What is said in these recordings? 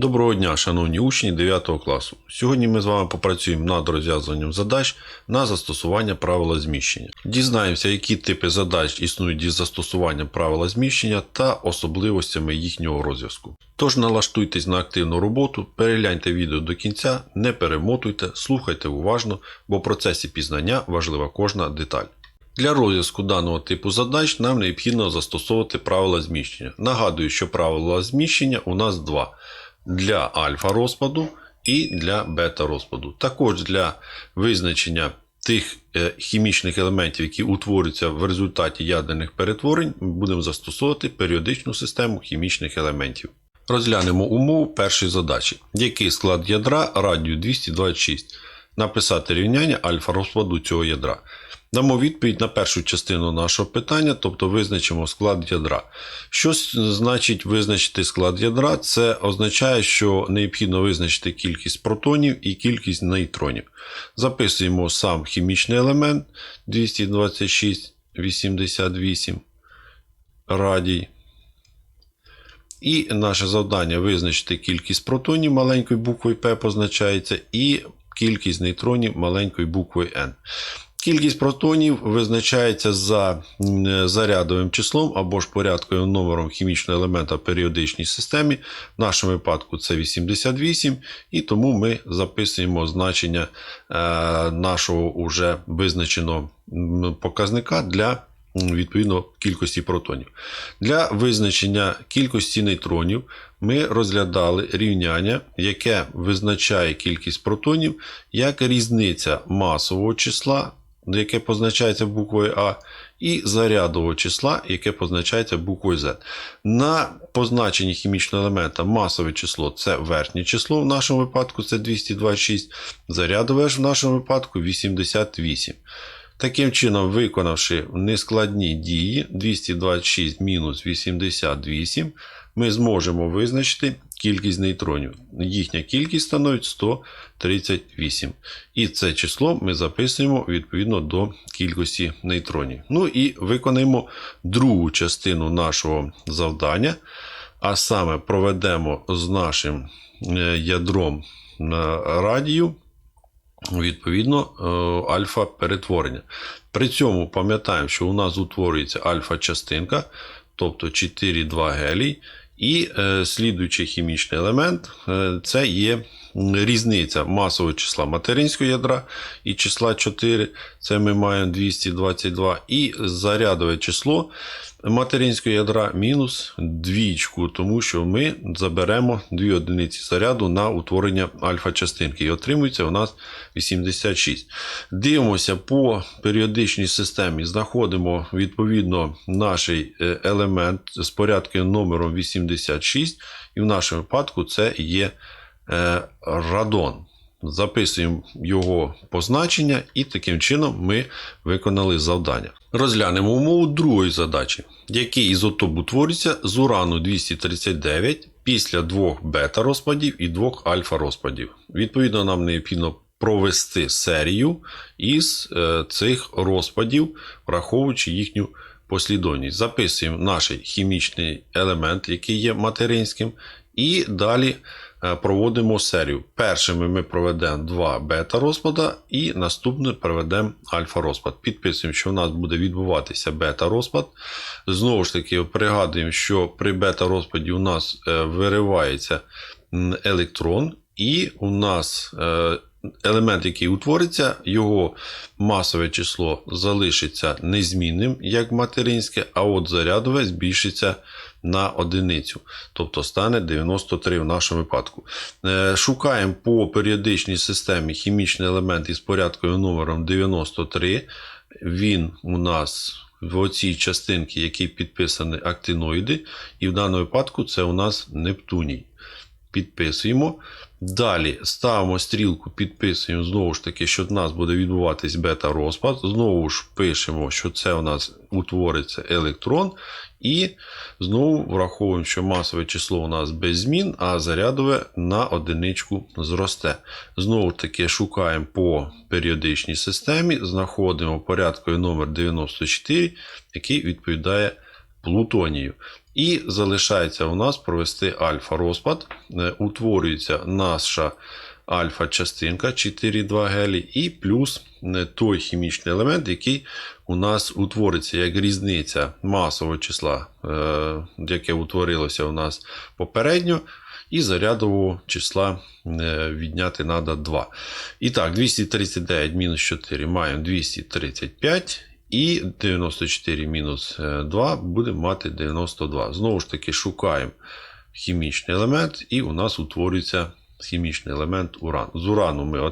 Доброго дня, шановні учні 9 класу. Сьогодні ми з вами попрацюємо над розв'язуванням задач на застосування правила зміщення. Дізнаємося, які типи задач існують із застосуванням правила зміщення та особливостями їхнього розв'язку. Тож налаштуйтесь на активну роботу, перегляньте відео до кінця, не перемотуйте, слухайте уважно, бо в процесі пізнання важлива кожна деталь. Для розв'язку даного типу задач нам необхідно застосовувати правила зміщення. Нагадую, що правила зміщення у нас два для альфа розпаду і для бета розпаду. Також для визначення тих е, хімічних елементів, які утворюються в результаті ядерних перетворень, ми будемо застосовувати періодичну систему хімічних елементів. Розглянемо умову першої задачі. Який склад ядра радію 226? Написати рівняння альфа розпаду цього ядра. Дамо відповідь на першу частину нашого питання, тобто визначимо склад ядра. Що значить визначити склад ядра? Це означає, що необхідно визначити кількість протонів і кількість нейтронів. Записуємо сам хімічний елемент 226, 88 радій. І наше завдання визначити кількість протонів маленькою буквою P позначається, і кількість нейтронів маленькою буквою N. Кількість протонів визначається за зарядовим числом або ж порядковим номером хімічного елемента в періодичній системі. В нашому випадку це 88, і тому ми записуємо значення е, нашого уже визначеного показника для відповідно кількості протонів. Для визначення кількості нейтронів ми розглядали рівняння, яке визначає кількість протонів як різниця масового числа, яке позначається буквою А, і зарядового числа, яке позначається буквою Z. На позначенні хімічного елемента масове число це верхнє число, в нашому випадку це 226, зарядове ж в нашому випадку 88. Таким чином, виконавши нескладні дії 226 мінус 88, ми зможемо визначити кількість нейтронів. Їхня кількість становить 138. І це число ми записуємо відповідно до кількості нейтронів. Ну і виконаємо другу частину нашого завдання, а саме проведемо з нашим е, ядром на радію відповідно е, альфа перетворення. При цьому пам'ятаємо, що у нас утворюється альфа-частинка, тобто 4,2 гелій, і е, слідуючий хімічний елемент е, це є різниця масового числа материнського ядра і числа 4, це ми маємо 222, і зарядове число материнського ядра мінус двічку, тому що ми заберемо дві одиниці заряду на утворення альфа-частинки. І отримується у нас 86. Дивимося по періодичній системі, знаходимо відповідно наш е, елемент з порядком номером 86, і в нашому випадку це є радон. Записуємо його позначення, і таким чином ми виконали завдання. Розглянемо умову другої задачі. Який ізотоп утворюється з урану 239 після двох бета розпадів і двох альфа розпадів. Відповідно, нам необхідно провести серію із е, цих розпадів, враховуючи їхню послідовність. Записуємо наш хімічний елемент, який є материнським, і далі е, проводимо серію. Першими ми проведемо два бета розпада, і наступне проведемо альфа розпад. Підписуємо, що у нас буде відбуватися бета розпад. Знову ж таки, пригадуємо, що при бета розпаді у нас е, виривається електрон, і у нас е, елемент, який утвориться, його масове число залишиться незмінним, як материнське, а от зарядове збільшиться на одиницю, тобто стане 93 в нашому випадку. Е, Шукаємо по періодичній системі хімічний елемент із порядковим номером 93. Він у нас в оцій частинці, які підписані актиноїди, і в даному випадку це у нас Нептуній. Підписуємо. Далі ставимо стрілку, підписуємо знову ж таки, що в нас буде відбуватись бета-розпад. Знову ж пишемо, що це у нас утвориться електрон. І знову враховуємо, що масове число у нас без змін, а зарядове на одиничку зросте. Знову ж таки, шукаємо по періодичній системі, знаходимо порядковий номер 94, який відповідає плутонію. І залишається у нас провести альфа-розпад. Е, Утворюється наша альфа-частинка 4,2 гелій, і плюс е, той хімічний елемент, який у нас утвориться як різниця масового числа, е, яке утворилося у нас попередньо, і зарядового числа відняти треба 2. І так, 239 мінус 4 маємо 235. І 94 мінус е, 2 будемо мати 92. Знову ж таки, шукаємо хімічний елемент, і у нас утворюється хімічний елемент уран. З урану ми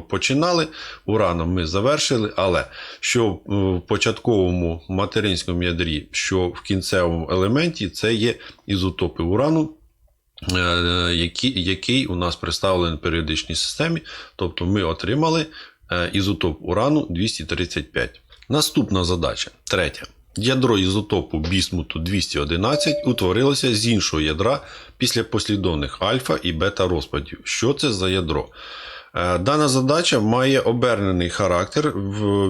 починали, ураном ми завершили, але що в початковому материнському ядрі, що в кінцевому елементі, це є ізотопи урану. е, Який, який у нас представлений в періодичній системі, тобто ми отримали е, ізотоп урану 235. Наступна задача, третя. Ядро ізотопу бісмуту 211 утворилося з іншого ядра після послідовних альфа і бета розпадів. Що це за ядро? Е, Дана задача має обернений характер.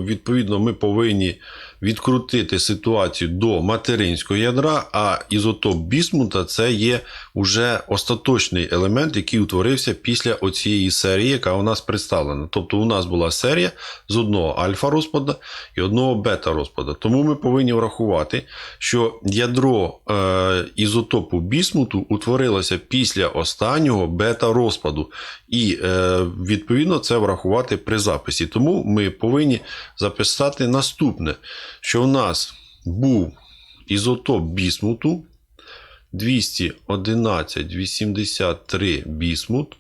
Відповідно, ми повинні відкрутити ситуацію до материнського ядра, а ізотоп бісмута це є уже остаточний елемент, який утворився після оцієї серії, яка у нас представлена. Тобто у нас була серія з одного альфа розпада і одного бета розпада. Тому ми повинні врахувати, що ядро е, ізотопу бісмуту утворилося після останнього бета розпаду. І е, відповідно це врахувати при записі. Тому ми повинні записати наступне, що в нас був ізотоп бісмуту 211,83 бісмут.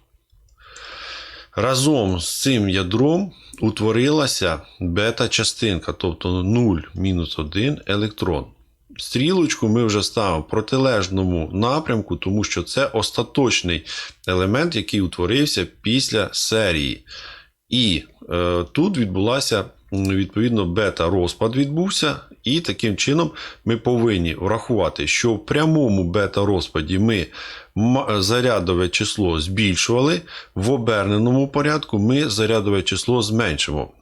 Разом з цим ядром утворилася бета-частинка, тобто 0-1 електрон. Стрілочку ми вже ставимо в протилежному напрямку, тому що це остаточний елемент, який утворився після серії. І е, тут відбулася відповідно бета-розпад відбувся, і таким чином ми повинні врахувати, що в прямому бета-розпаді ми зарядове число збільшували, в оберненому порядку ми зарядове число зменшимо.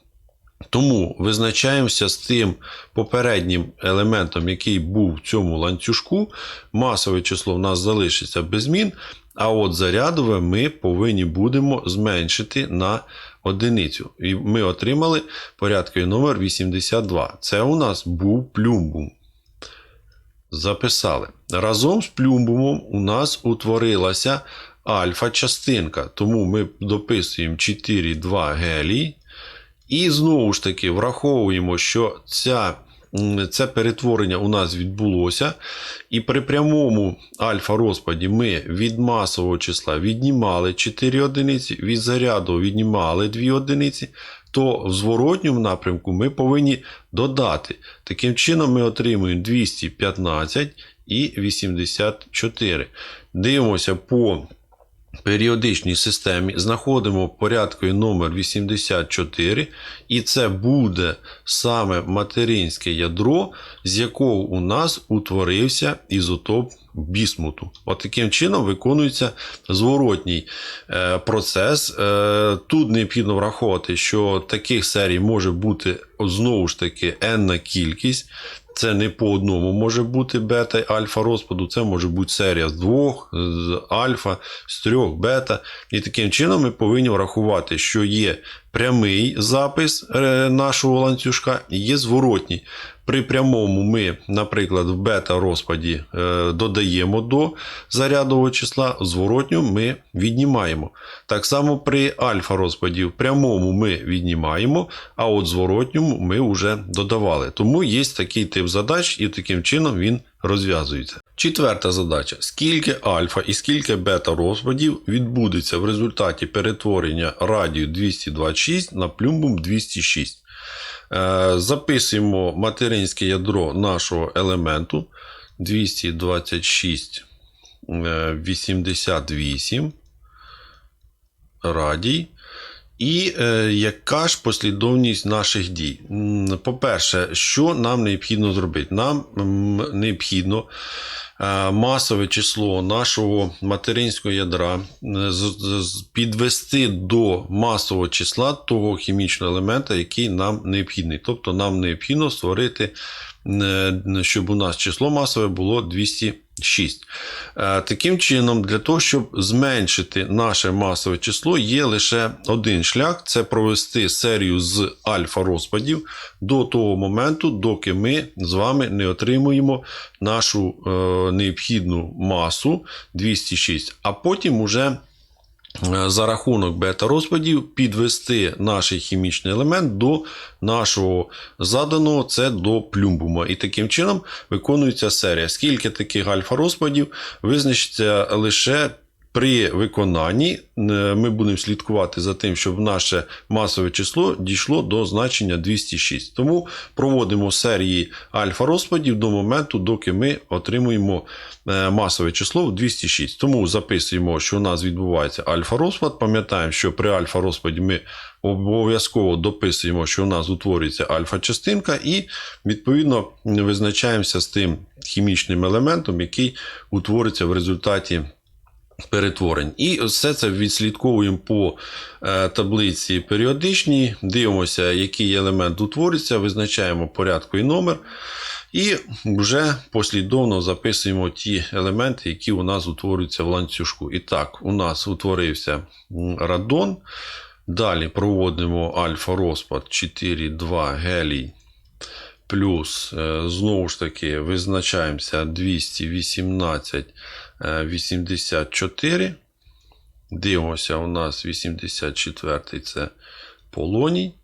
Тому визначаємося з тим попереднім елементом, який був в цьому ланцюжку. Масове число в нас залишиться без змін, а от зарядове ми повинні будемо зменшити на одиницю. І ми отримали порядковий номер 82. Це у нас був плюмбум. Записали. Разом з плюмбумом у нас утворилася альфа-частинка. Тому ми дописуємо 4,2 гелій. І знову ж таки враховуємо, що ця, це перетворення у нас відбулося. І при прямому альфа-розпаді ми від масового числа віднімали 4 одиниці, від заряду віднімали 2 одиниці, то в зворотньому напрямку ми повинні додати. Таким чином ми отримуємо 215 і 84. Дивимося по періодичній системі знаходимо порядкою номер 84, і це буде саме материнське ядро, з якого у нас утворився ізотоп бісмуту. От таким чином виконується зворотній е, процес. Е, Тут необхідно враховувати, що таких серій може бути знову ж таки енна кількість. Це не по одному може бути бета і альфа розпаду, це може бути серія з двох, з альфа, з трьох бета. І таким чином ми повинні врахувати, що є прямий запис е, нашого ланцюжка є зворотній. При прямому ми, наприклад, в бета-розпаді е, додаємо до зарядового числа, зворотню ми віднімаємо. Так само при альфа-розпаді в прямому ми віднімаємо, а от зворотньому ми вже додавали. Тому є такий тип задач, і таким чином він розв'язується. Четверта задача: скільки альфа і скільки бета розпадів відбудеться в результаті перетворення радію 226 на плюмбум 206. Е, Записуємо материнське ядро нашого елементу 226 е, 88 радій. І е, яка ж послідовність наших дій? По-перше, що нам необхідно зробити? Нам необхідно е, масове число нашого материнського ядра е, з- з- підвести до масового числа того хімічного елемента, який нам необхідний. Тобто нам необхідно створити щоб у нас число масове було 206. Е, Таким чином, для того, щоб зменшити наше масове число, є лише один шлях це провести серію з альфа розпадів до того моменту, доки ми з вами не отримуємо нашу е, необхідну масу 206, а потім уже е, за рахунок бета-розпадів підвести наш хімічний елемент до нашого заданого, це до плюмбума. І таким чином виконується серія. Скільки таких альфа-розпадів визначиться лише при виконанні. Е, Ми будемо слідкувати за тим, щоб наше масове число дійшло до значення 206. Тому проводимо серії альфа-розпадів до моменту, доки ми отримуємо е, масове число в 206. Тому записуємо, що у нас відбувається альфа-розпад. Пам'ятаємо, що при альфа-розпаді ми обов'язково дописуємо, що у нас утворюється альфа-частинка, і відповідно визначаємося з тим хімічним елементом, який утвориться в результаті. Перетворень. І все це відслідковуємо по е, таблиці періодичній, дивимося, який елемент утвориться, визначаємо порядку і номер. І вже послідовно записуємо ті елементи, які у нас утворюються в ланцюжку. І так, у нас утворився радон. Далі проводимо альфа-розпад 4,2 гелій. Плюс, е, знову ж таки, визначаємося 218, е, 84. Дивимося, у нас 84 це полоній.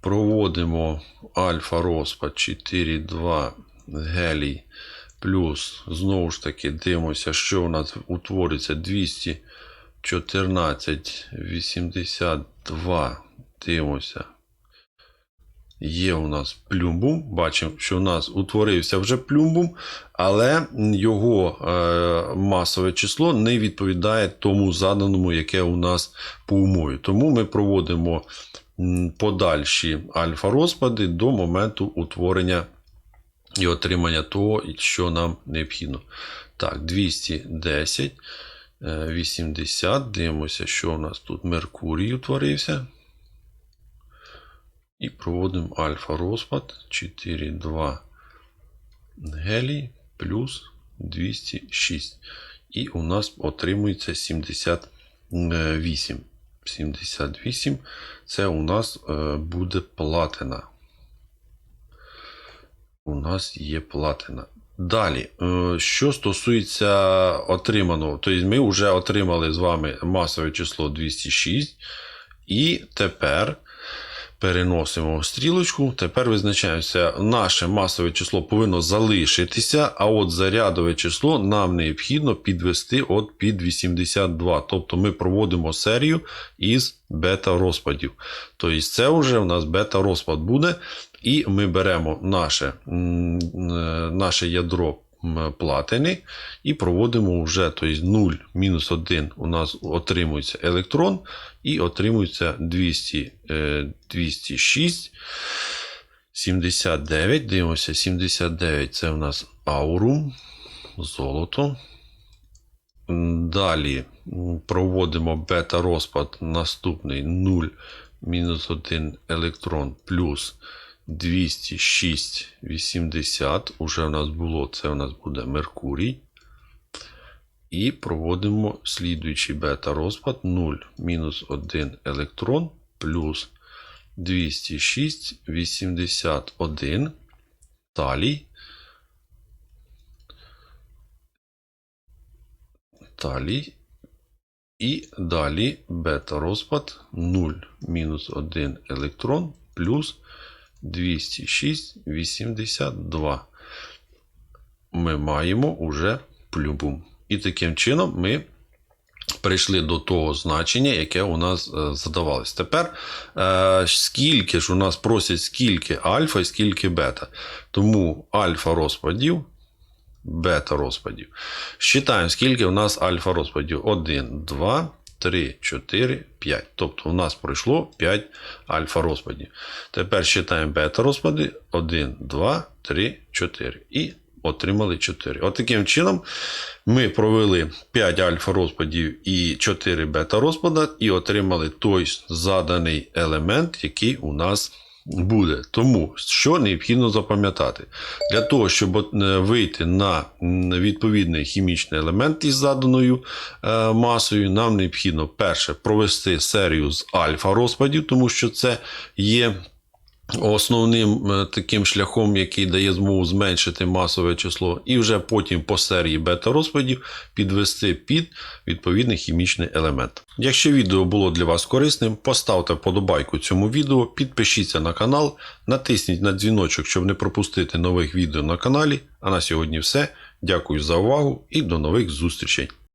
Проводимо альфа-розпад 4,2 гелій. Плюс, знову ж таки, дивимося, що у нас утвориться 214, 82. Дивимося. Є у нас плюмбум. Бачимо, що у нас утворився вже плюмбум, але його е, масове число не відповідає тому заданому, яке у нас по умові. Тому ми проводимо подальші альфа-розпади до моменту утворення і отримання того, що нам необхідно. Так, 210, е, 80. Дивимося, що у нас тут Меркурій утворився. І проводимо альфа-розпад 4,2 гелій плюс 206. І у нас отримується 78. 78 це у нас е, буде платина. У нас є платина. Далі, е, що стосується отриманого, тобто ми вже отримали з вами масове число 206. І тепер переносимо стрілочку. Тепер визначаємося, наше масове число повинно залишитися, а от зарядове число нам необхідно підвести от під 82. Тобто ми проводимо серію із бета-розпадів. Тобто це вже у нас бета-розпад буде. І ми беремо наше, е, наше ядро платини і проводимо вже тобто 0 мінус 1 у нас отримується електрон і отримується 200, е, 206, 79. Дивимося, 79 це у нас аурум, золото. Далі проводимо бета-розпад наступний 0 мінус 1 електрон плюс 206, 80. Уже у нас було, це у нас буде Меркурій. І проводимо слідуючий бета-розпад 0 мінус 1 електрон плюс 206, 81. Талій. Талій. І далі бета-розпад 0 мінус 1 електрон плюс 206, 82. Ми маємо уже плюбум. І таким чином ми прийшли до того значення, яке у нас е, задавалось. Тепер е, скільки ж у нас просять скільки альфа і скільки бета. Тому альфа розпадів, бета розпадів. Считаємо, скільки у нас альфа розпадів. 1, 2, 3, 4, 5. Тобто у нас пройшло 5 альфа розпадів. Тепер читаємо бета розпади. 1, 2, 3, 4. І отримали 4. От таким чином ми провели 5 альфа розпадів і 4 бета розпада, і отримали той заданий елемент, який у нас буде. Тому що необхідно запам'ятати? Для того, щоб е, вийти на відповідний хімічний елемент із заданою е, масою, нам необхідно перше провести серію з альфа розпадів, тому що це є основним е, таким шляхом, який дає змогу зменшити масове число, і вже потім по серії бета-розпадів підвести під відповідний хімічний елемент. Якщо відео було для вас корисним, поставте вподобайку цьому відео, підпишіться на канал, натисніть на дзвіночок, щоб не пропустити нових відео на каналі. А на сьогодні все. Дякую за увагу і до нових зустрічей!